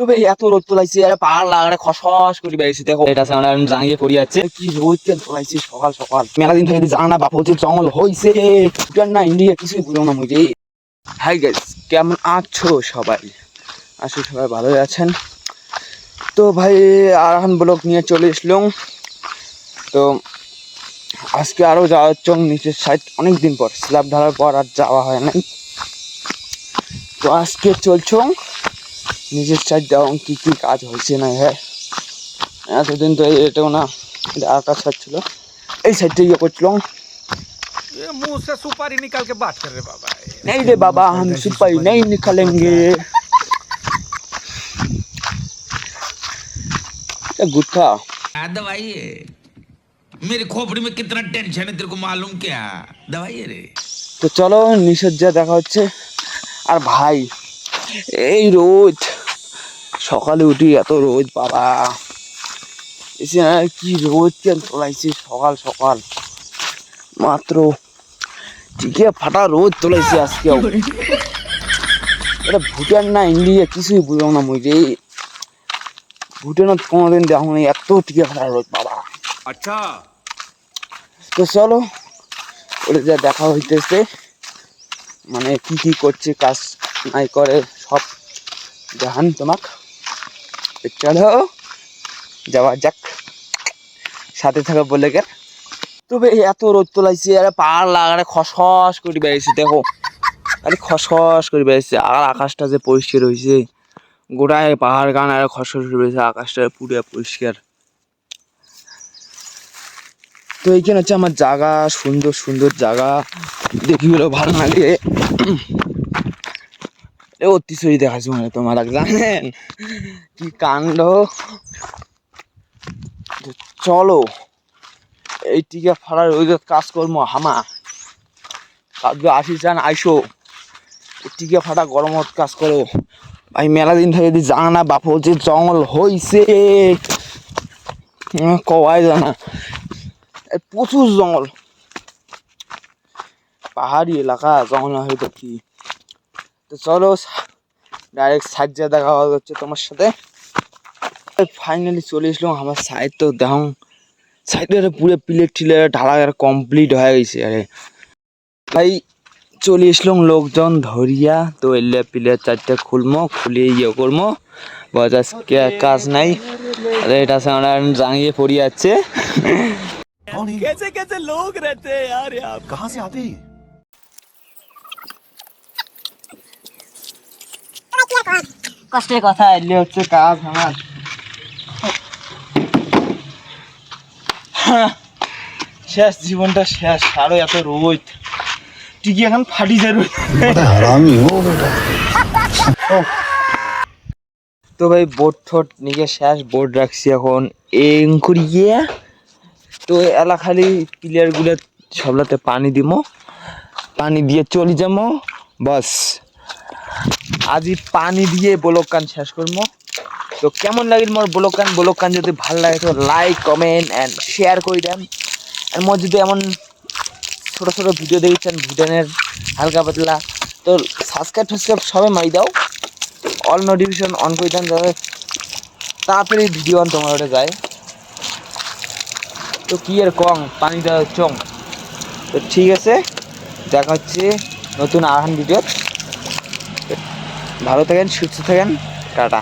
তবে এত রোদ তোলাইছে আর পাহাড় লাগারে খসখস করে বেরিয়েছে দেখো, এটা সামনে জানিয়ে পড়ি যাচ্ছে কি রোদ তেল তোলাইছে সকাল সকাল। মেলা দিন থেকে জানা বাপ হচ্ছে জঙ্গল হইছে না ইন্ডিয়া, কিছুই বুঝো না মুঝে হাই গাইস কেমন আছো সবাই? আশা সবাই ভালোই আছেন। তো ভাই, আরহান ব্লক নিয়ে চলে এসলাম। তো আজকে আরও যাওয়ার চং নিচের সাইড অনেক দিন পর, স্ল্যাব ঢালার পর আর যাওয়া হয় নাই। তো আজকে চলছ নিজের সাইড দেওয়া কি কি কাজ হয়েছে না হ্যাঁ এতদিন তো এটাও না এটা আর কাজ ছিল এই সাইডটা ইয়ে করছিলাম ये मुंह से सुपारी निकाल के बात कर रहे बाबा नहीं रे बाबा हम सिपाही नहीं निकलेंगे क्या गुटखा क्या दवाई है मेरी खोपड़ी में कितना टेंशन है तेरे को मालूम क्या दवाई है रे তো চলো নিষেধ যা দেখা হচ্ছে আর ভাই এই রোদ সকালে উঠি এত রোদ বাবা। এসে কি রোদ কেন তোলাইছে সকাল সকাল? মাত্র ঠিকই ফাটা রোদ তোলাইছে আজকে এটা ভুটান না ইন্ডিয়া কিছুই বুঝলাম না মুই রে ভুটানত কোনোদিন দেখো না এত টিকে ফাটা রোদ বাবা। আচ্ছা। তো চলো ওটা যা দেখা হইতেছে মানে কি কি করছে কাজ নাই করে সব দেখান তোমাক। চলো যাওয়া যাক। সাথে থাকা বলে গে তবে এত রোদ তোলাইছে, আরে পাহাড় লাগারে খসখস করে বেরিয়েছে দেখো। খালি খসখস করে বেরিয়েছে আর আকাশটা যে পরিষ্কার হয়েছে গোটায় পাহাড় গান, আর খসখস করে বেরিয়েছে আকাশটা পুরো পরিষ্কার। তো এইখানে হচ্ছে আমার জায়গা, সুন্দর সুন্দর জায়গা। দেখি ভালো লাগে। এ অতিশয় দেখাচ্ছি মানে তোমার জানেন কি কাণ্ড? চলো এই টিকা ফাড়ার ওই কাজকর্ম, হামা। কাজকে আসি চান আইসো। টিকা ফাটা গরমত কাজ করো। ভাই, মেলা দিন থেকে যদি জানা না, বাপ যে জঙ্গল হইছে। কওয়াই জানা প্রচুর জঙ্গল। পাহাড়ি এলাকা, জঙ্গল হয়তো কি? তো চলো ডাইরেক্ট সাইড যা দেখা হচ্ছে তোমার সাথে ফাইনালি চলে এসলাম আমার সাইড তো দেখো সাইডের পুরো প্লেট টিলের ঢালা কমপ্লিট হয়ে গেছে আরে ভাই চলে এসলাম লোকজন ধরিয়া তো এলে প্লেট চারটে খুলমো খুলে ইয়ে করবো বস আজকে কাজ নাই আরে এটা সামনে জাঙিয়ে পড়ি যাচ্ছে कैसे कैसे लोग रहते हैं यार यहाँ कहाँ से आते हैं কষ্টের কথা এলে হচ্ছে কাজ আমার। হ্যাঁ, শেষ জীবনটা শেষ। আরও এত রোদ। টিকি এখন ফাটি যাবে? তো ভাই বোট ঠোট নিয়ে শেষ বোট রাখছি এখন। এং গিয়ে। তো এলাকালি প্লেয়ারগুলো সবলাতে পানি দিব পানি দিয়ে চলে যাব বাস। আজি পানি দিয়ে ব্লক কান শেষ করব। তো কেমন লাগিল মোর ব্লক কান ব্লক কান যদি ভালো লাগে, তো লাইক কমেন্ট অ্যান্ড শেয়ার করে দেন। আর মোর যদি এমন ছোট ছোট ভিডিও দেখছেন ভুটানের হালকা পাতলা, তো সাবস্ক্রাইব টাবস্ক্রাইব সবে মারি দাও। অল নোটিফিকেশন অন করে দেন, যাতে তাড়াতাড়ি ভিডিও অন তোমার ওটা যায়। তো কি আর কম পানিটা চং। তো ঠিক আছে, দেখা হচ্ছে নতুন আহান ভিডিও ভালো থাকেন সুস্থ থাকেন টাটা।